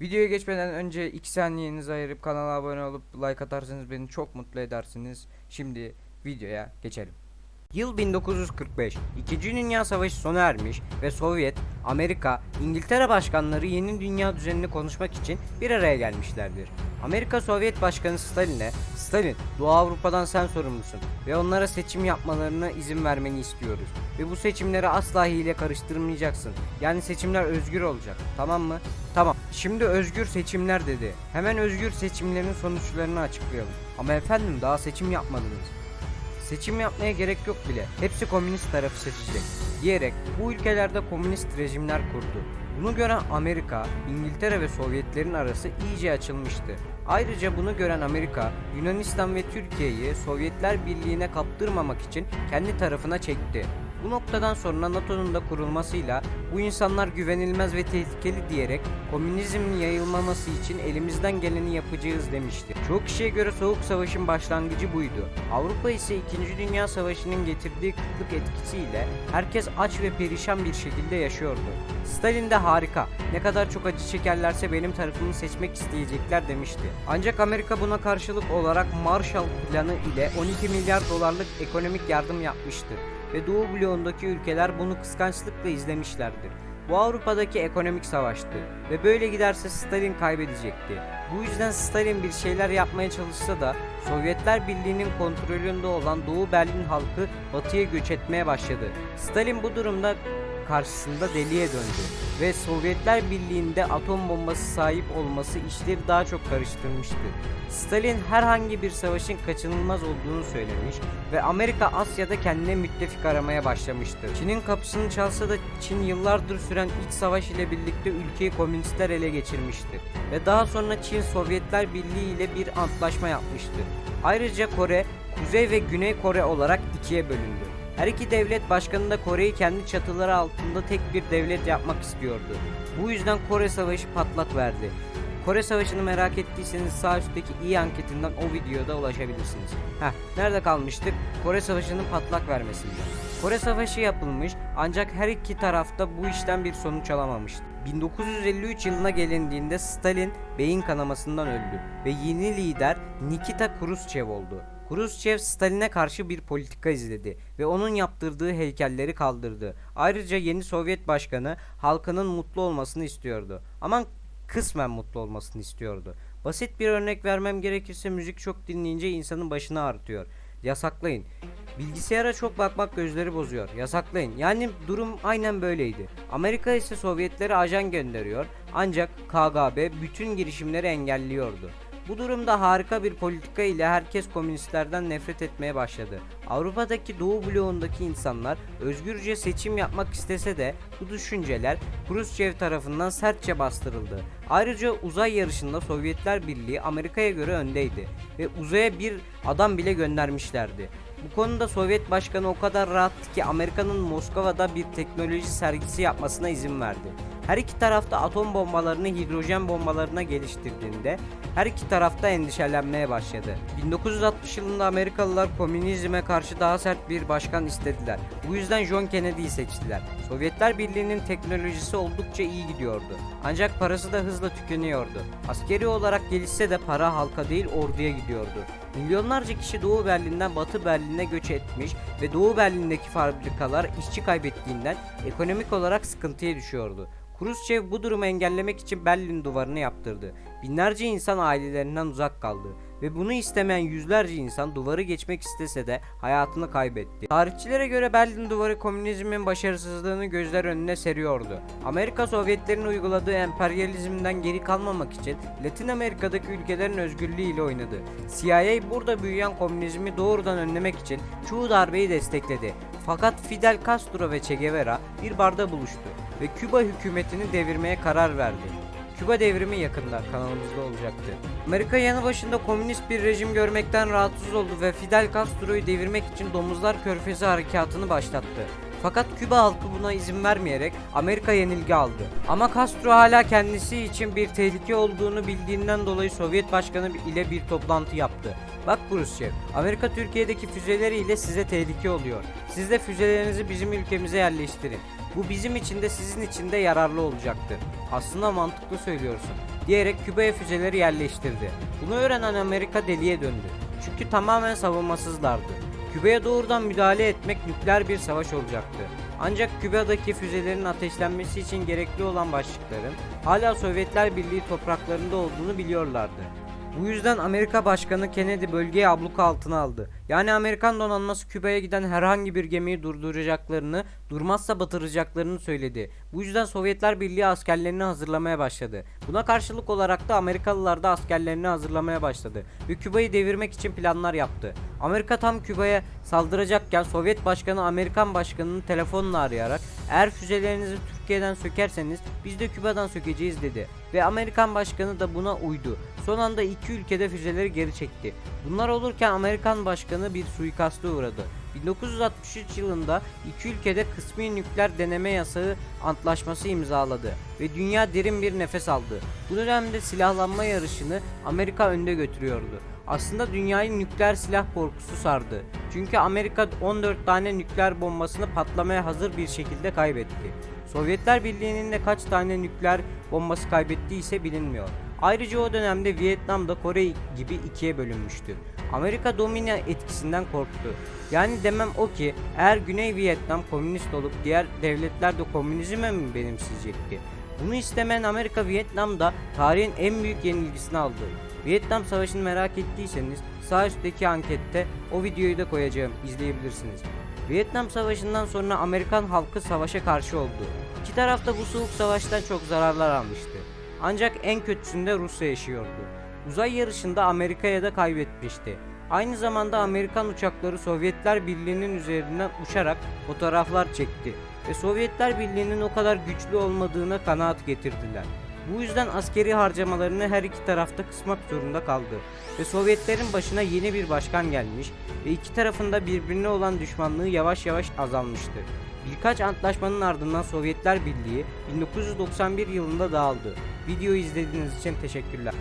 Videoya geçmeden önce 2 saniyenizi ayırıp kanala abone olup like atarsanız beni çok mutlu edersiniz. Şimdi videoya geçelim. Yıl 1945. İkinci Dünya Savaşı sona ermiş ve Sovyet, Amerika, İngiltere başkanları yeni dünya düzenini konuşmak için bir araya gelmişlerdir. Amerika Sovyet Başkanı Stalin'e, Stalin, Doğu Avrupa'dan sen sorumlusun ve onlara seçim yapmalarına izin vermeni istiyoruz. Ve bu seçimleri asla hile karıştırmayacaksın. Yani seçimler özgür olacak. Tamam mı? Tamam. Şimdi özgür seçimler dedi. Hemen özgür seçimlerin sonuçlarını açıklayalım. Ama efendim daha seçim yapmadınız. Seçim yapmaya gerek yok bile. Hepsi komünist tarafı seçecek. Diyerek bu ülkelerde komünist rejimler kurdu. Bunu gören Amerika, İngiltere ve Sovyetlerin arası iyice açılmıştı. Ayrıca bunu gören Amerika, Yunanistan ve Türkiye'yi Sovyetler Birliği'ne kaptırmamak için kendi tarafına çekti. Bu noktadan sonra NATO'nun da kurulmasıyla bu insanlar güvenilmez ve tehlikeli diyerek komünizmin yayılmaması için elimizden geleni yapacağız demişti. Çoğu kişiye göre Soğuk Savaş'ın başlangıcı buydu. Avrupa ise 2. Dünya Savaşı'nın getirdiği kıtlık etkisiyle herkes aç ve perişan bir şekilde yaşıyordu. Stalin de harika, ne kadar çok acı çekerlerse benim tarafımı seçmek isteyecekler demişti. Ancak Amerika buna karşılık olarak Marshall Planı ile 12 milyar dolarlık ekonomik yardım yapmıştı ve Doğu bloğundaki ülkeler bunu kıskançlıkla izlemişlerdir. Bu Avrupa'daki ekonomik savaştı ve böyle giderse Stalin kaybedecekti. Bu yüzden Stalin bir şeyler yapmaya çalışsa da Sovyetler Birliği'nin kontrolünde olan Doğu Berlin halkı batıya göç etmeye başladı. Stalin bu durumda karşısında deliye döndü ve Sovyetler Birliği'nde atom bombası sahip olması işleri daha çok karıştırmıştı. Stalin herhangi bir savaşın kaçınılmaz olduğunu söylemiş ve Amerika Asya'da kendine müttefik aramaya başlamıştı. Çin'in kapısını çalsa da Çin yıllardır süren iç savaş ile birlikte ülkeyi komünistler ele geçirmişti ve daha sonra Çin Sovyetler Birliği ile bir antlaşma yapmıştı. Ayrıca Kore, Kuzey ve Güney Kore olarak ikiye bölündü. Her iki devlet başkanı da Kore'yi kendi çatıları altında tek bir devlet yapmak istiyordu. Bu yüzden Kore Savaşı patlak verdi. Kore Savaşı'nı merak ettiyseniz sağ üstteki iyi anketinden o videoda ulaşabilirsiniz. Heh, nerede kalmıştık? Kore Savaşı'nın patlak vermesinde. Kore Savaşı yapılmış ancak her iki tarafta bu işten bir sonuç alamamıştı. 1953 yılına gelindiğinde Stalin beyin kanamasından öldü ve yeni lider Nikita Khrushchev oldu. Khrushchev Stalin'e karşı bir politika izledi ve onun yaptırdığı heykelleri kaldırdı. Ayrıca yeni Sovyet başkanı halkının mutlu olmasını istiyordu. Ama kısmen mutlu olmasını istiyordu. Basit bir örnek vermem gerekirse müzik çok dinleyince insanın başını ağrıtıyor. Yasaklayın. Bilgisayara çok bakmak gözleri bozuyor. Yasaklayın. Yani durum aynen böyleydi. Amerika ise Sovyetlere ajan gönderiyor ancak KGB bütün girişimleri engelliyordu. Bu durumda harika bir politika ile herkes komünistlerden nefret etmeye başladı. Avrupa'daki Doğu bloğundaki insanlar özgürce seçim yapmak istese de bu düşünceler Khrushchev tarafından sertçe bastırıldı. Ayrıca uzay yarışında Sovyetler Birliği Amerika'ya göre öndeydi ve uzaya bir adam bile göndermişlerdi. Bu konuda Sovyet Başkanı o kadar rahattı ki Amerika'nın Moskova'da bir teknoloji sergisi yapmasına izin verdi. Her iki tarafta atom bombalarını hidrojen bombalarına geliştirdiğinde her iki tarafta endişelenmeye başladı. 1960 yılında Amerikalılar komünizme karşı daha sert bir başkan istediler. Bu yüzden John Kennedy'yi seçtiler. Sovyetler Birliği'nin teknolojisi oldukça iyi gidiyordu. Ancak parası da hızla tükeniyordu. Askeri olarak gelişse de para halka değil orduya gidiyordu. Milyonlarca kişi Doğu Berlin'den Batı Berlin'e göç etmiş ve Doğu Berlin'deki fabrikalar işçi kaybettiğinden ekonomik olarak sıkıntıya düşüyordu. Khrushchev bu durumu engellemek için Berlin duvarını yaptırdı. Binlerce insan ailelerinden uzak kaldı ve bunu istemeyen yüzlerce insan duvarı geçmek istese de hayatını kaybetti. Tarihçilere göre Berlin duvarı komünizmin başarısızlığını gözler önüne seriyordu. Amerika Sovyetlerin uyguladığı emperyalizmden geri kalmamak için Latin Amerika'daki ülkelerin özgürlüğü ile oynadı. CIA burada büyüyen komünizmi doğrudan önlemek için çoğu darbeyi destekledi. Fakat Fidel Castro ve Che Guevara bir barda buluştu ve Küba hükümetini devirmeye karar verdi. Küba devrimi yakında kanalımızda olacaktı. Amerika yanı başında komünist bir rejim görmekten rahatsız oldu ve Fidel Castro'yu devirmek için Domuzlar Körfezi harekatını başlattı. Fakat Küba halkı buna izin vermeyerek Amerika yenilgi aldı. Ama Castro hala kendisi için bir tehlike olduğunu bildiğinden dolayı Sovyet Başkanı ile bir toplantı yaptı. Bak Khrushchev, Amerika Türkiye'deki füzeleriyle size tehlike oluyor. Siz de füzelerinizi bizim ülkemize yerleştirin. Bu bizim için de sizin için de yararlı olacaktır. Aslında mantıklı söylüyorsun. diyerek Küba'ya füzeleri yerleştirdi. Bunu öğrenen Amerika deliye döndü. Çünkü tamamen savunmasızlardı. Küba'ya doğrudan müdahale etmek nükleer bir savaş olacaktı. Ancak Küba'daki füzelerin ateşlenmesi için gerekli olan başlıkların hala Sovyetler Birliği topraklarında olduğunu biliyorlardı. Bu yüzden Amerika Başkanı Kennedy bölgeyi abluka altına aldı. Yani Amerikan donanması Küba'ya giden herhangi bir gemiyi durduracaklarını, durmazsa batıracaklarını söyledi. Bu yüzden Sovyetler Birliği askerlerini hazırlamaya başladı. Buna karşılık olarak da Amerikalılar da askerlerini hazırlamaya başladı ve Küba'yı devirmek için planlar yaptı. Amerika tam Küba'ya saldıracakken Sovyet Başkanı Amerikan Başkanı'nı telefonla arayarak eğer füzelerinizi Türkiye'den sökerseniz biz de Küba'dan sökeceğiz dedi. Ve Amerikan Başkanı da buna uydu. Son anda iki ülkede füzeleri geri çekti. Bunlar olurken Amerikan Başkanı bir suikasta uğradı. 1963 yılında iki ülkede kısmi nükleer deneme yasağı antlaşması imzaladı ve dünya derin bir nefes aldı. Bu dönemde silahlanma yarışını Amerika önde götürüyordu. Aslında dünyayı nükleer silah korkusu sardı. Çünkü Amerika 14 tane nükleer bombasını patlamaya hazır bir şekilde kaybetti. Sovyetler Birliği'nin de kaç tane nükleer bombası kaybettiği ise bilinmiyor. Ayrıca o dönemde Vietnam da Kore gibi ikiye bölünmüştü. Amerika domine etkisinden korktu. Yani demem o ki eğer Güney Vietnam komünist olup diğer devletler de komünizme mi benimseyecekti? Bunu istemeyen Amerika Vietnam'da tarihin en büyük yenilgisini aldı. Vietnam Savaşı'nı merak ettiyseniz sağ üstteki ankette o videoyu da koyacağım izleyebilirsiniz. Vietnam Savaşı'ndan sonra Amerikan halkı savaşa karşı oldu. İki taraf da bu soğuk savaştan çok zararlar almıştı. Ancak en kötüsünde Rusya yaşıyordu. Uzay yarışında Amerika'ya da kaybetmişti. Aynı zamanda Amerikan uçakları Sovyetler Birliği'nin üzerinden uçarak fotoğraflar çekti ve Sovyetler Birliği'nin o kadar güçlü olmadığına kanaat getirdiler. Bu yüzden askeri harcamalarını her iki tarafta kısmak zorunda kaldı ve Sovyetlerin başına yeni bir başkan gelmiş ve iki tarafında birbirine olan düşmanlığı yavaş yavaş azalmıştı. Birkaç antlaşmanın ardından Sovyetler Birliği 1991 yılında dağıldı. Videoyu izlediğiniz için teşekkürler.